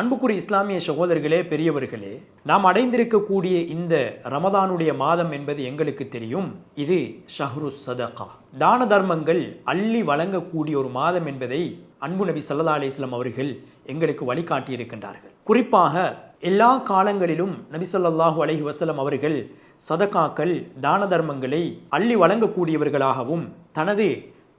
அன்புக்குரிய இஸ்லாமிய சகோதரர்களே பெரியவர்களே நாம் அடைந்திருக்கக்கூடிய இந்த ரமதானுடைய மாதம் என்பது எங்களுக்கு தெரியும். இது ஷஹ்ரு சதகா. தான தர்மங்கள் அள்ளி வழங்கக்கூடிய ஒரு மாதம் என்பதை அன்பு நபி சல்லா அலிஸ்லாம் அவர்கள் எங்களுக்கு வழிகாட்டியிருக்கின்றார்கள். குறிப்பாக எல்லா காலங்களிலும் நபி சொல்லாஹு அலஹி வசலம் அவர்கள் சதகாக்கள் தான தர்மங்களை அள்ளி வழங்கக்கூடியவர்களாகவும் தனது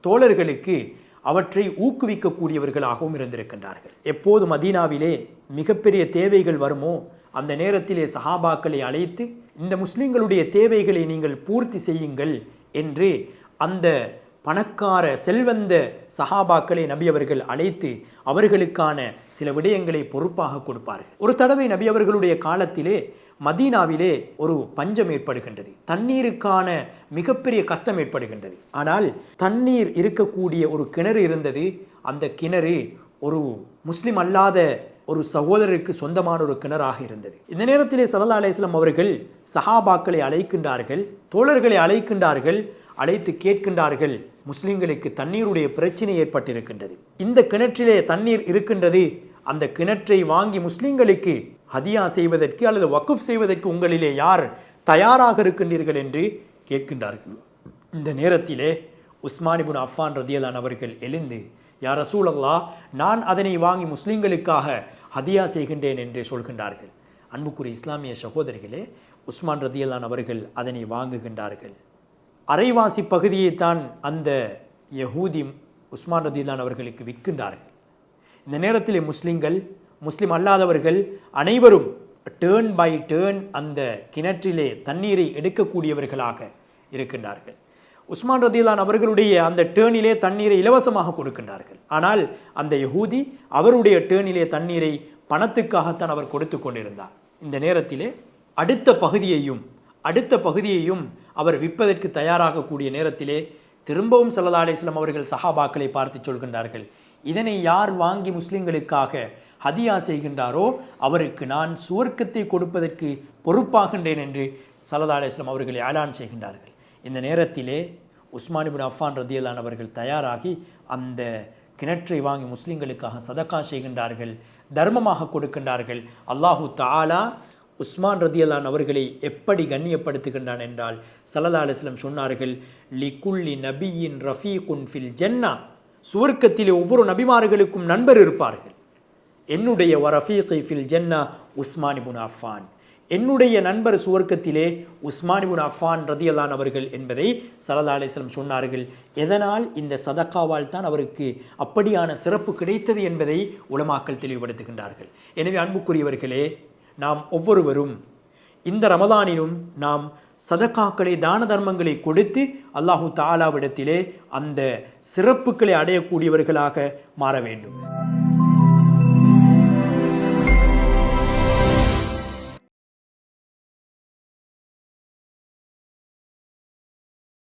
தோழர்களுக்கு அவற்றை ஊக்குவிக்கக்கூடியவர்களாகவும் இருந்திருக்கின்றார்கள். எப்போது மதீனாவிலே மிகப்பெரிய தேவைகள் வருமோ அந்த நேரத்திலே சஹாபாக்களை அழைத்து இந்த முஸ்லிம்களுடைய தேவைகளை நீங்கள் பூர்த்தி செய்யுங்கள் என்று அந்த பணக்கார செல்வந்த சஹாபாக்களை நபி அவர்கள் அழைத்து அவர்களுக்கான சில விடயங்களை பொறுப்பாக கொடுப்பார்கள். ஒரு தடவை நபி அவர்களுடைய காலத்திலே மதீனாவிலே ஒரு பஞ்சம் ஏற்படுகின்றது. தண்ணீருக்கான மிகப்பெரிய கஷ்டம் ஏற்படுகின்றது. ஆனால் தண்ணீர் இருக்கக்கூடிய ஒரு கிணறு இருந்தது. அந்த கிணறு ஒரு முஸ்லிம் அல்லாத ஒரு சகோதரருக்கு சொந்தமான ஒரு கிணறாக இருந்தது. இந்த நேரத்திலே சல்லா அலிஸ்லாம் அவர்கள் சஹாபாக்களை அழைக்கின்றார்கள் தோழர்களை அழைக்கின்றார்கள். அழைத்து கேட்கின்றார்கள் முஸ்லிம்களுக்கு தண்ணீருடைய பிரச்சனை ஏற்பட்டிருக்கின்றது. இந்த கிணற்றிலே தண்ணீர் இருக்கின்றது. அந்த கிணற்றை வாங்கி முஸ்லிம்களுக்கு ஹதியா செய்வதற்கு அல்லது வக்குஃப் செய்வதற்கு உங்களிலே யார் தயாராக இருக்கின்றீர்கள் என்று கேட்கின்றார்கள். இந்த நேரத்திலே உஸ்மானிபுன் அஃபான் ரதியலான் அவர்கள் எழுந்து யார் ரசூலல்லா நான் அதனை வாங்கி முஸ்லிம்களுக்காக ஹதியா செய்கின்றேன் என்று சொல்கின்றார்கள். அன்புக்குரிய இஸ்லாமிய சகோதரிகளே உஸ்மான் ரதியலான் அவர்கள் அதனை வாங்குகின்றார்கள். அரைவாசி பகுதியை தான் அந்த யஹூதி உஸ்மான் ரதியலான் அவர்களுக்கு விற்கின்றார்கள். இந்த நேரத்திலே முஸ்லிம்கள் முஸ்லிம் அல்லாதவர்கள் அனைவரும் டேர்ன் பை டேர்ன் அந்த கிணற்றிலே தண்ணீரை எடுக்கக்கூடியவர்களாக இருக்கின்றார்கள். உஸ்மான் ரதிலான் அவர்களுடைய அந்த டேர்னிலே தண்ணீரை இலவசமாக கொடுக்கின்றார்கள். ஆனால் அந்த யகூதி அவருடைய டேர்னிலே தண்ணீரை பணத்துக்காகத்தான் அவர் கொடுத்து கொண்டிருந்தார். இந்த நேரத்திலே அடுத்த பகுதியையும் அடுத்த பகுதியையும் அவர் விற்பதற்கு தயாராகக்கூடிய நேரத்திலே திரும்பவும் சல்லா அலிஸ்லாம் அவர்கள் சஹாபாக்களை பார்த்து சொல்கின்றார்கள். இதனை யார் வாங்கி முஸ்லிம்களுக்காக ஹதியா செய்கின்றாரோ அவருக்கு நான் சுவர்க்கத்தை கொடுப்பதற்கு பொறுப்பாகின்றேன் என்று சல்லா அலிஸ்லாம் அவர்களை ஆலான் செய்கின்றார்கள். இந்த நேரத்திலே உஸ்மானிபின் அஃபான் ரதியலான் அவர்கள் தயாராகி அந்த கிணற்றை வாங்கி முஸ்லிம்களுக்காக சதக்கா செய்கின்றார்கள் தர்மமாக கொடுக்கின்றார்கள். அல்லாஹு தாலா உஸ்மான் ரதியலான் அவர்களை எப்படி கண்ணியப்படுத்துகின்றான் என்றால் சல்லா சொன்னார்கள் லிகுல்லி நபியின் ரஃபீகுன் ஃபில் ஜென்னா. சுவர்க்கத்திலே ஒவ்வொரு நபிமார்களுக்கும் நண்பர் இருப்பார்கள். என்னுடைய வரஃபீகை ஃபில் ஜென்னா உஸ்மானிபுன் அஃபான். என்னுடைய நண்பர் சுவர்க்கத்திலே உஸ்மானிபுன் அஃபான் ரதியலான் அவர்கள் என்பதை சல்லா அலிஸ்லம் சொன்னார்கள். எதனால் இந்த சதக்காவால் தான் அவருக்கு அப்படியான சிறப்பு கிடைத்தது என்பதை உலமாக்கள் தெளிவுபடுத்துகின்றார்கள். எனவே அன்புக்குரியவர்களே நாம் ஒவ்வொருவரும் இந்த ரமதானிலும் நாம் சதக்காக்களை தான தர்மங்களை கொடுத்து அல்லாஹு தாலாவிடத்திலே அந்த சிறப்புகளை அடையக்கூடியவர்களாக மாற வேண்டும்.